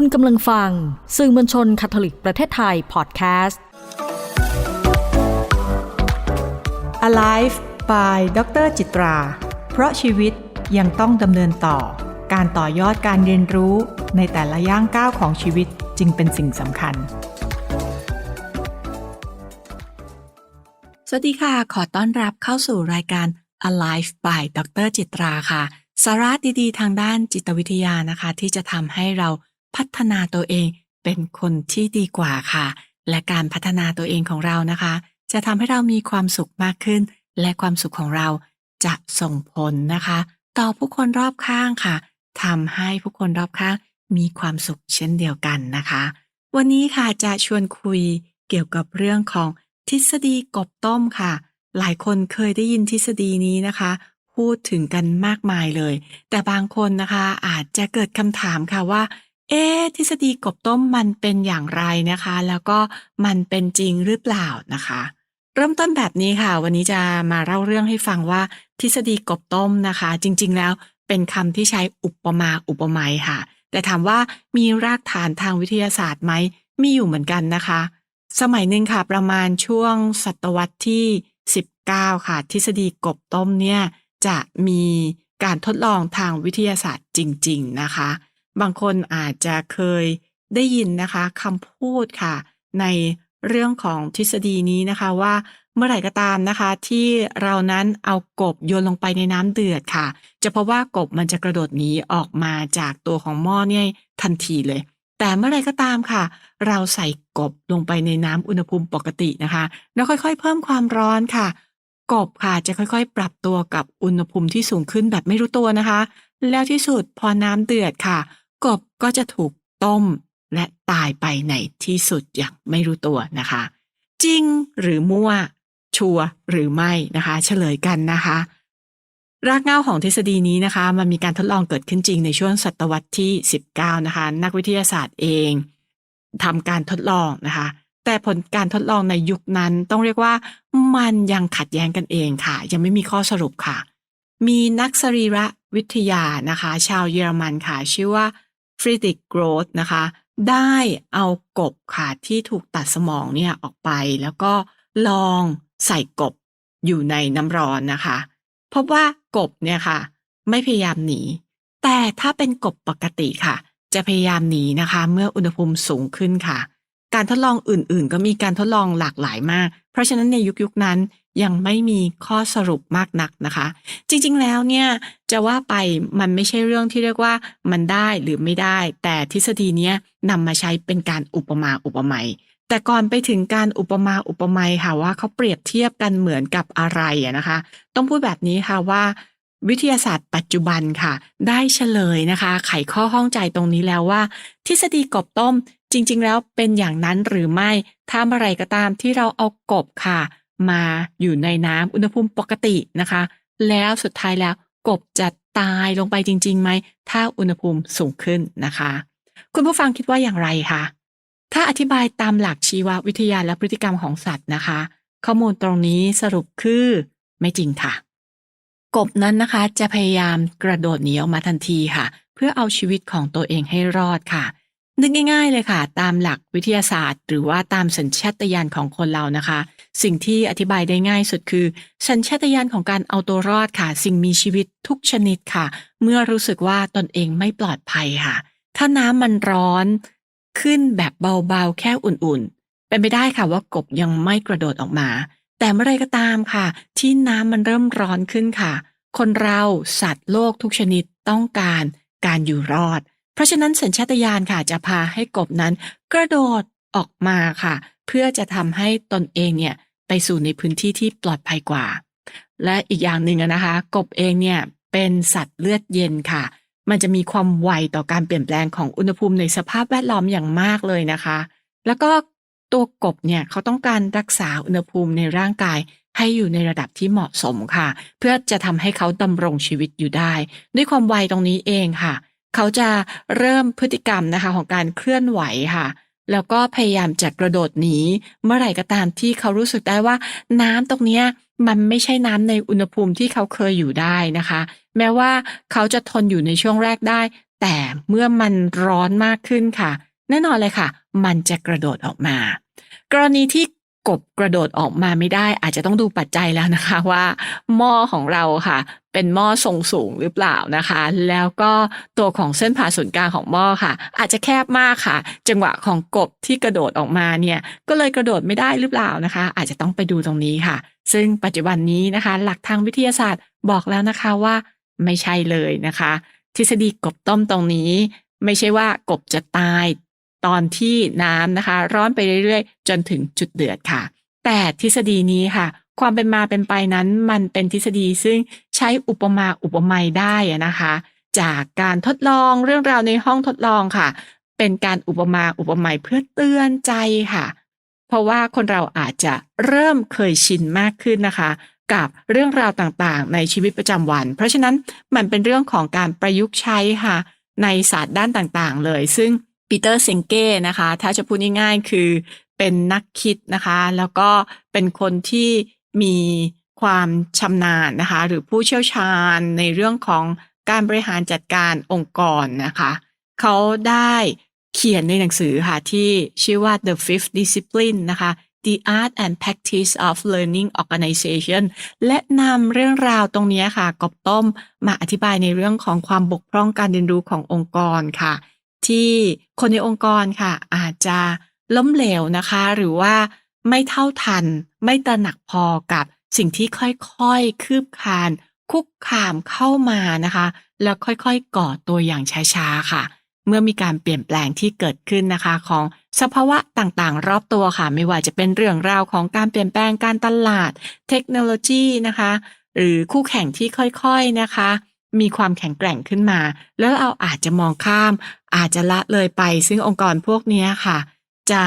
คุณกำลังฟัง สื่อมวลชนคาทอลิกประเทศไทยพอดแคสต์ Alive by ดรจิตรา เพราะชีวิตยังต้องดำเนินต่อ การต่อยอดการเรียนรู้ในแต่ละย่างก้าวของชีวิตจึงเป็นสิ่งสำคัญ สวัสดีค่ะ ขอต้อนรับเข้าสู่รายการ Alive by ดรจิตราค่ะ สาระดีๆ ทางด้านจิตวิทยานะคะ ที่จะทำให้เรา พัฒนาตัวเองเป็นคนที่ดีกว่าค่ะ และการพัฒนาตัวเองของเรานะคะ จะทำให้เรามีความสุขมากขึ้น และความสุขของเราจะส่งผลนะคะ ต่อผู้คนรอบข้างค่ะทำให้ผู้คนรอบข้างมีความสุขเช่นเดียวกันนะคะ วันนี้ค่ะจะชวนคุยเกี่ยวกับเรื่องของทฤษฎีกบต้มค่ะ หลายคนเคยได้ยินทฤษฎีนี้นะคะ พูดถึงกันมากมายเลย แต่บางคนนะคะอาจจะเกิดคำถามค่ะว่า เอ๊ะ ทฤษฎีกบต้มมันเป็นอย่างไรนะคะ แล้วก็มันเป็นจริงหรือเปล่านะคะ เริ่มต้นแบบนี้ค่ะ วันนี้จะมาเล่าเรื่องให้ฟังว่า ทฤษฎีกบต้มนะคะ จริง ๆ แล้วเป็นคำที่ใช้อุปมาอุปไมยค่ะ แต่ถามว่ามีรากฐานทางวิทยาศาสตร์ไหมมีอยู่เหมือนกันนะคะ สมัยหนึ่งค่ะ ประมาณช่วงศตวรรษที่ 19 ค่ะ ทฤษฎีกบต้มเนี่ยจะมีการทดลองทางวิทยาศาสตร์จริง ๆ นะคะ บางคนอาจจะเคยได้ยินนะคะคำพูดค่ะ ในเรื่องของทฤษฎีนี้นะคะว่าเมื่อไหร่ก็ตามนะคะ ที่เรานั้นเอากบโยนลงไปในน้ำเดือดค่ะ จะเพราะว่ากบมันจะกระโดดหนีออกมาจากตัวของหม้อเนี่ยทันทีเลย แต่เมื่อไหร่ก็ตามค่ะ เราใส่กบลงไปในน้ำอุณหภูมิปกตินะคะ แล้วค่อยๆ เพิ่มความร้อนค่ะ กบค่ะจะค่อยๆ ปรับตัวกับอุณหภูมิที่สูงขึ้นแบบไม่รู้ตัวนะคะ แล้วที่สุดพอน้ำเดือดค่ะ กบก็จะถูกต้มและตายไปในที่สุดอย่างไม่รู้ตัวนะคะ จริงหรือมั่ว ชัวหรือไม่นะคะ เฉลยกันนะคะ รากเหง้าของทฤษฎีนี้นะคะ มันมีการทดลองเกิดขึ้นจริงในช่วงศตวรรษที่ 19 นะคะ นักวิทยาศาสตร์เองทำการทดลองนะคะแต่ผลการทดลองในยุคนั้นต้องเรียกว่ามันยังขัดแย้งกันเองค่ะ ยังไม่มีข้อสรุปค่ะ มีนักสรีระวิทยานะคะ ชาวเยอรมันค่ะ ชื่อว่า ฟริดิกโกรธนะคะ ได้เอากบค่ะที่ถูกตัดสมองเนี่ยออกไป แล้วก็ลองใส่กบอยู่ในน้ำร้อนนะคะ พบว่ากบเนี่ยค่ะ ไม่พยายามหนี แต่ถ้าเป็นกบปกติค่ะ จะพยายามหนีนะคะ เมื่ออุณหภูมิสูงขึ้นค่ะ การทดลองอื่นๆ ก็มีการทดลองหลากหลายมาก เพราะฉะนั้นในยุคยุคนั้น ยังไม่มีข้อสรุปมากนักนะคะ จริงๆแล้วเนี่ยจะว่าไปมันไม่ใช่เรื่องที่เรียกว่ามันได้หรือไม่ได้ แต่ทฤษฎีเนี้ยนำมาใช้เป็นการอุปมาอุปไมยแต่ก่อนไปถึงการอุปมาอุปไมยค่ะว่าเขาเปรียบเทียบกันเหมือนกับอะไรอะนะคะ ต้องพูดแบบนี้ค่ะว่าวิทยาศาสตร์ปัจจุบันค่ะ ได้เฉลยนะคะ ไขข้อข้องใจตรงนี้แล้วว่า ทฤษฎีกบต้มจริง ๆ แล้วเป็นอย่างนั้นหรือไม่ถ้าเมื่อไรก็ตามที่เราเอากบค่ะ มาอยู่ในน้ำอุณหภูมิปกตินะคะ แล้วสุดท้ายแล้วกบจะตายลงไปจริงๆไหม ถ้าอุณหภูมิสูงขึ้นนะคะ คุณผู้ฟังคิดว่าอย่างไรคะถ้าอธิบายตามหลักชีววิทยาและพฤติกรรมของสัตว์นะคะ ข้อมูลตรงนี้สรุปคือไม่จริงค่ะ กบนั้นนะคะจะพยายามกระโดดหนีออกมาทันทีค่ะ เพื่อเอาชีวิตของตัวเองให้รอดค่ะ นึกง่ายๆเลยค่ะ ตามหลักวิทยาศาสตร์ หรือว่าตามสัญชาตญาณของคนเรานะคะ สิ่งที่อธิบายได้ง่ายสุดคือ สัญชาตญาณของการเอาตัวรอดค่ะ สิ่งมีชีวิตทุกชนิดค่ะ เมื่อรู้สึกว่าตนเองไม่ปลอดภัยค่ะ ถ้าน้ำมันร้อนขึ้นแบบเบาๆ แค่อุ่นๆ เป็นไปได้ค่ะว่ากบยังไม่กระโดดออกมา แต่เมื่อไรก็ตามค่ะ ที่น้ำมันเริ่มร้อนขึ้นค่ะ คนเราสัตว์โลกทุกชนิดต้องการการอยู่รอด เพราะฉะนั้นสัญชาตญาณค่ะจะพาให้กบนั้น กระโดดออกมาค่ะ เพื่อจะทำให้ตนเองเนี่ยไปสู่ในพื้นที่ที่ปลอดภัยกว่า และอีกอย่างหนึ่งนะคะ กบเองเนี่ยเป็นสัตว์เลือดเย็นค่ะ มันจะมีความไวต่อการเปลี่ยนแปลงของอุณหภูมิในสภาพแวดล้อมอย่างมากเลยนะคะ แล้วก็ตัวกบเนี่ยเขาต้องการรักษาอุณหภูมิในร่างกายให้อยู่ในระดับที่เหมาะสมค่ะ เพื่อจะทำให้เขาดำรงชีวิตอยู่ได้ ด้วยความไวตรงนี้เองค่ะ เขาจะเริ่มพฤติกรรมนะคะของการเคลื่อนไหวค่ะ แล้วก็พยายามจะกระโดดหนีเมื่อไหร่ก็ตามที่เขารู้สึกได้ว่า น้ำตรงเนี้ยมันไม่ใช่น้ำในอุณหภูมิที่เขาเคยอยู่ได้นะคะ แม้ว่าเขาจะทนอยู่ในช่วงแรกได้ แต่เมื่อมันร้อนมากขึ้นค่ะ แน่นอนเลยค่ะ มันจะกระโดดออกมา กรณีที่ กบกระโดดออกมาไม่ได้ อาจจะต้องดูปัจจัยแล้วนะคะว่า หม้อของเราค่ะ เป็นหม้อทรงสูงหรือเปล่านะคะ แล้วก็ตัวของเส้นผ่าศูนย์กลางของหม้อค่ะ อาจจะแคบมากค่ะ จังหวะของกบที่กระโดดออกมาเนี่ยก็เลยกระโดดไม่ได้หรือเปล่านะคะ อาจจะต้องไปดูตรงนี้ค่ะ ซึ่งปัจจุบันนี้นะคะ หลักทางวิทยาศาสตร์บอกแล้วนะคะว่า ไม่ใช่เลยนะคะ ทฤษฎีกบต้มตรงนี้ ไม่ใช่ว่ากบจะตาย ตอนที่น้ำนะคะ ร้อนไปเรื่อยๆ จนถึงจุดเดือดค่ะ แต่ทฤษฎีนี้ค่ะ ความเป็นมาเป็นไปนั้นมันเป็นทฤษฎีซึ่งใช้อุปมาอุปไมยได้นะคะ จากการทดลองเรื่องราวในห้องทดลองค่ะ เป็นการอุปมาอุปไมยเพื่อเตือนใจค่ะ เพราะว่าคนเราอาจจะเริ่มเคยชินมากขึ้นนะคะกับเรื่องราวต่างๆ ในชีวิตประจำวัน เพราะฉะนั้นมันเป็นเรื่องของการประยุกต์ใช้ค่ะ ในศาสตร์ด้านต่างๆ เลย ซึ่ง ปีเตอร์เซงเก้นะคะ ถ้าจะพูดง่ายๆคือเป็นนักคิดนะคะ แล้วก็เป็นคนที่มีความชำนาญนะคะ หรือผู้เชี่ยวชาญในเรื่องของการบริหารจัดการองค์กรนะคะ เขาได้เขียนในหนังสือค่ะที่ชื่อว่า The Fifth Discipline นะคะ The Art and Practice of Learning Organization และนำเรื่องราวตรงนี้ค่ะกบต้มมาอธิบายในเรื่องของความบกพร่องการเรียนรู้ขององค์กรค่ะ ที่คนในองค์กรค่ะ อาจจะล้มเหลวนะคะ หรือว่าไม่เท่าทัน ไม่ตระหนักพอกับสิ่งที่ค่อยๆ คืบคลาน คุกคามเข้ามานะคะ แล้วค่อยๆ ก่อตัวอย่างช้าๆค่ะ เมื่อมีการเปลี่ยนแปลงที่เกิดขึ้นนะคะ ของสภาวะต่างๆ รอบตัวค่ะ ไม่ว่าจะเป็นเรื่องราวของการเปลี่ยนแปลงการตลาด เทคโนโลยีนะคะ หรือคู่แข่งที่ค่อยๆนะคะ มีความแข็งแกร่งขึ้นมา แล้วเราอาจจะมองข้าม อาจจะละเลยไป ซึ่งองค์กรพวกนี้ค่ะ จะ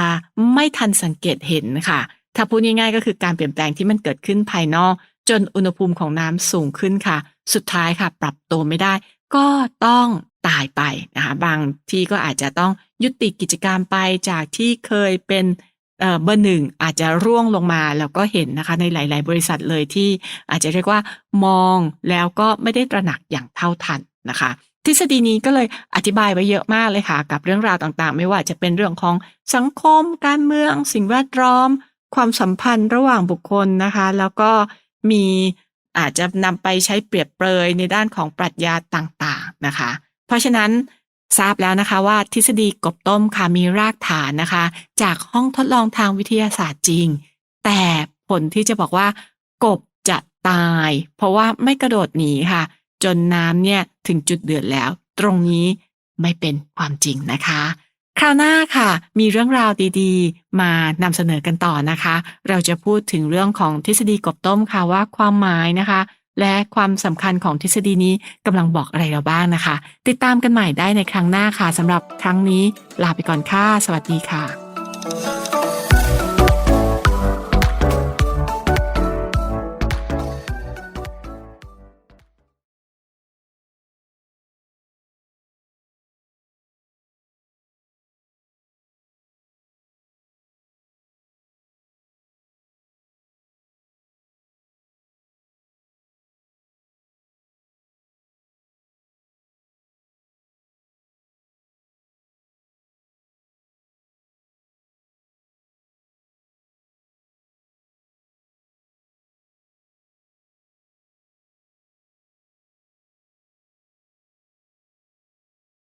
ไม่ทันสังเกตเห็นค่ะ ถ้าพูดง่ายๆก็คือการเปลี่ยนแปลงที่มันเกิดขึ้นภายนอก จนอุณหภูมิของน้ำสูงขึ้นค่ะ สุดท้ายค่ะ ปรับตัวไม่ได้ ก็ต้องตายไปนะคะ บางที่ก็อาจจะต้องยุติกิจการมไปจากที่เคยเป็น เบอร์หนึ่งอาจจะร่วงลงมาแล้วก็เห็นนะคะในหลาย ๆ บริษัทเลยที่อาจจะเรียกว่ามองแล้วก็ไม่ได้ตระหนักอย่างเท่าทันนะคะทฤษฎีนี้ก็เลยอธิบายไว้เยอะมากเลยค่ะ กับเรื่องราวต่างๆ ไม่ว่าจะเป็นเรื่องของสังคม การเมือง สิ่งแวดล้อม ความสัมพันธ์ระหว่างบุคคลนะคะ แล้วก็มีอาจจะนำไปใช้เปรียบเปรยในด้านของปรัชญาต่างๆนะคะ เพราะฉะนั้น ทราบแล้วนะคะว่าทฤษฎีกบต้มค่ะมีรากฐานนะคะ จากห้องทดลองทางวิทยาศาสตร์จริง แต่ผลที่จะบอกว่ากบจะตาย เพราะว่าไม่กระโดดหนีค่ะ จนน้ำเนี่ยถึงจุดเดือดแล้ว ตรงนี้ไม่เป็นความจริงนะคะ คราวหน้าค่ะ มีเรื่องราวดีๆ มานำเสนอกันต่อนะคะ เราจะพูดถึงเรื่องของทฤษฎีกบต้มค่ะว่าความหมายนะคะ และความสำคัญของทฤษฎีนี้กำลังบอกอะไรเราบ้างนะคะ ติดตามกันใหม่ได้ในครั้งหน้าค่ะสำหรับครั้งนี้ลาไปก่อนค่ะ สวัสดีค่ะ